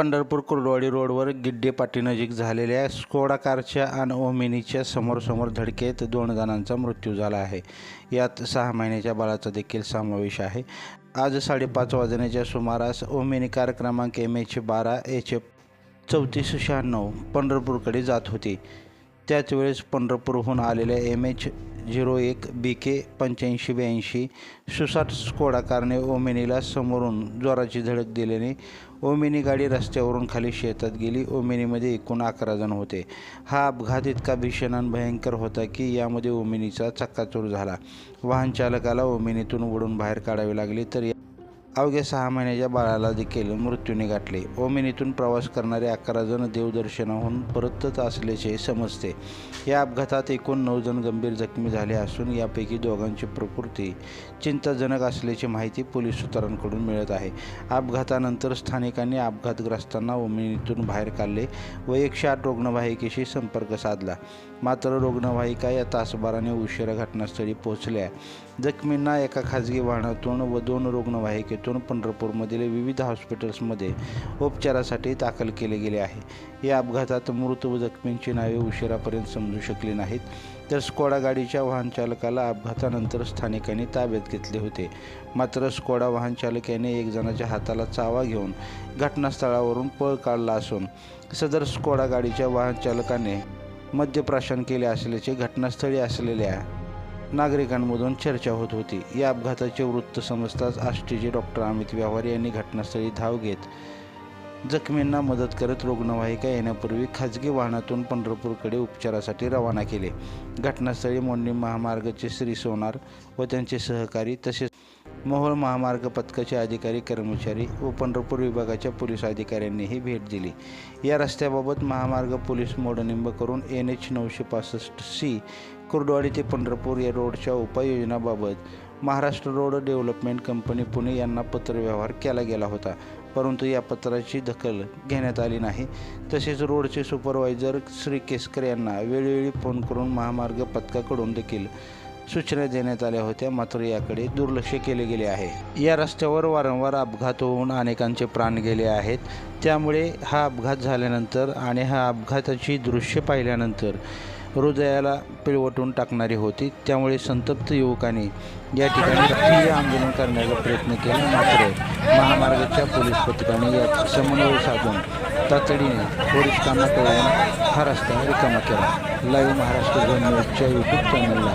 पंढरपूर कुर्डवाडी रोडवर गिड्डे पाटीनजीक झालेल्या स्कोडा कारच्या आणि ओमिनीच्या समोरसमोर धडकेत दोन जणांचा मृत्यू झाला आहे. यात सहा महिन्याच्या बाळाचा देखील समावेश आहे. आज साडेपाच वाजण्याच्या सुमारास ओमिनी कार क्रमांक एम एच बारा एच एफ चौतीस शहाण्णव पंढरपूरकडे जात होती. त्याच वेळेस पंढरपूरहून आलेल्या एम एच झिरो एक बी के पंच्याऐंशी ब्याऐंशी सुसाट स्कोडा कारने ओमिनीला समोरून जोराची धडक दिल्याने ओमिनी गाडी रस्त्यावरून खाली शेतात गेली. ओमिनीमध्ये एकूण अकरा जण होते. हा अपघात इतका भीषण आणि भयंकर होता की यामध्ये ओमिनीचा चक्काचूर झाला. वाहन चालकाला ओमिनीतून उडून बाहेर काढावे लागले तर या अवघ्या सहा महिन्याच्या बाळाला देखील मृत्यूने गाठले. ओमिनीतून प्रवास करणारे अकरा जण देवदर्शनाहून परतच असल्याचे समजते. या अपघातात एकूण नऊ जण गंभीर जखमी झाले असून यापैकी दोघांची प्रकृती चिंताजनक असल्याची माहिती पोलीस सूत्रांकडून मिळत आहे. अपघातानंतर स्थानिकांनी अपघातग्रस्तांना ओमिनीतून बाहेर काढले व एकशे आठ रुग्णवाहिकेशी संपर्क साधला. मात्र रुग्णवाहिका या तासभराने उशिरा घटनास्थळी पोहोचल्या. जखमींना एका खाजगी वाहनातून व दोन रुग्णवाहिकेतून पंढरपूरमधील विविध हॉस्पिटल्समध्ये उपचारासाठी दाखल केले गेले आहे. या अपघातात मृत व जखमींची नावे उशिरापर्यंत समजू शकली नाहीत. तर स्कोडा गाडीच्या वाहनचालकाला अपघातानंतर स्थानिकांनी ताब्यात घेतले होते. मात्र स्कोडा वाहनचालकाने एक जणाच्या हाताला चावा घेऊन घटनास्थळावरून पळ काढला असून सदर स्कोडा गाडीच्या वाहनचालकाने मद्यप्राशन केले असल्याचे घटनास्थळी असलेल्या नागरिकांमधून चर्चा होत होती. या अपघाताचे वृत्त समजताच आष्टीचे डॉक्टर अमित व्यवहार यांनी घटनास्थळी धाव घेत जखमींना मदत करत रुग्णवाहिका येण्यापूर्वी खाजगी वाहनातून पंढरपूरकडे उपचारासाठी रवाना केले. घटनास्थळी मोडणी महामार्गाचे श्री सोनार व त्यांचे सहकारी तसेच मोहोळ महामार्ग पथकाचे अधिकारी कर्मचारी व पंढरपूर विभागाच्या पोलीस अधिकाऱ्यांनीही भेट दिली. या रस्त्याबाबत महामार्ग पोलीस मोडनिंब करून एन एच नऊशे पासष्ट सी कुर्डवाडी ते पंढरपूर या रोडच्या उपाययोजनाबाबत Maharashtra road development company Pune यांना पत्रव्यवहार केला गेला होता. परंतु या पत्राची दखल घेण्यात आली नाही. तसेच रोडचे सुपरवायझर श्री केसकर यांना वेळोवेळी फोन करून महामार्ग पथकाकडून देखील सूचना देण्यात आल्या होत्या. मात्र याकडे दुर्लक्ष केले गेले आहे. या रस्त्यावर वारंवार अपघात होऊन अनेकांचे प्राण गेले आहेत. त्यामुळे हा अपघात झाल्यानंतर आणि हा अपघाताची दृश्य पाहिल्यानंतर हृदयाला पिळवटून टाकणारी होती. त्यामुळे संतप्त युवकांनी या ठिकाणी राष्ट्रीय आंदोलन करण्याचा प्रयत्न केला. मात्र महामार्गाच्या पोलीस पथकाने यात समन्वय साधून तातडीने पोलिसांना कळवून हा रस्ता रिकामा केला. लाईव्ह महाराष्ट्र झोन न्यूजच्या यूट्यूब चॅनलला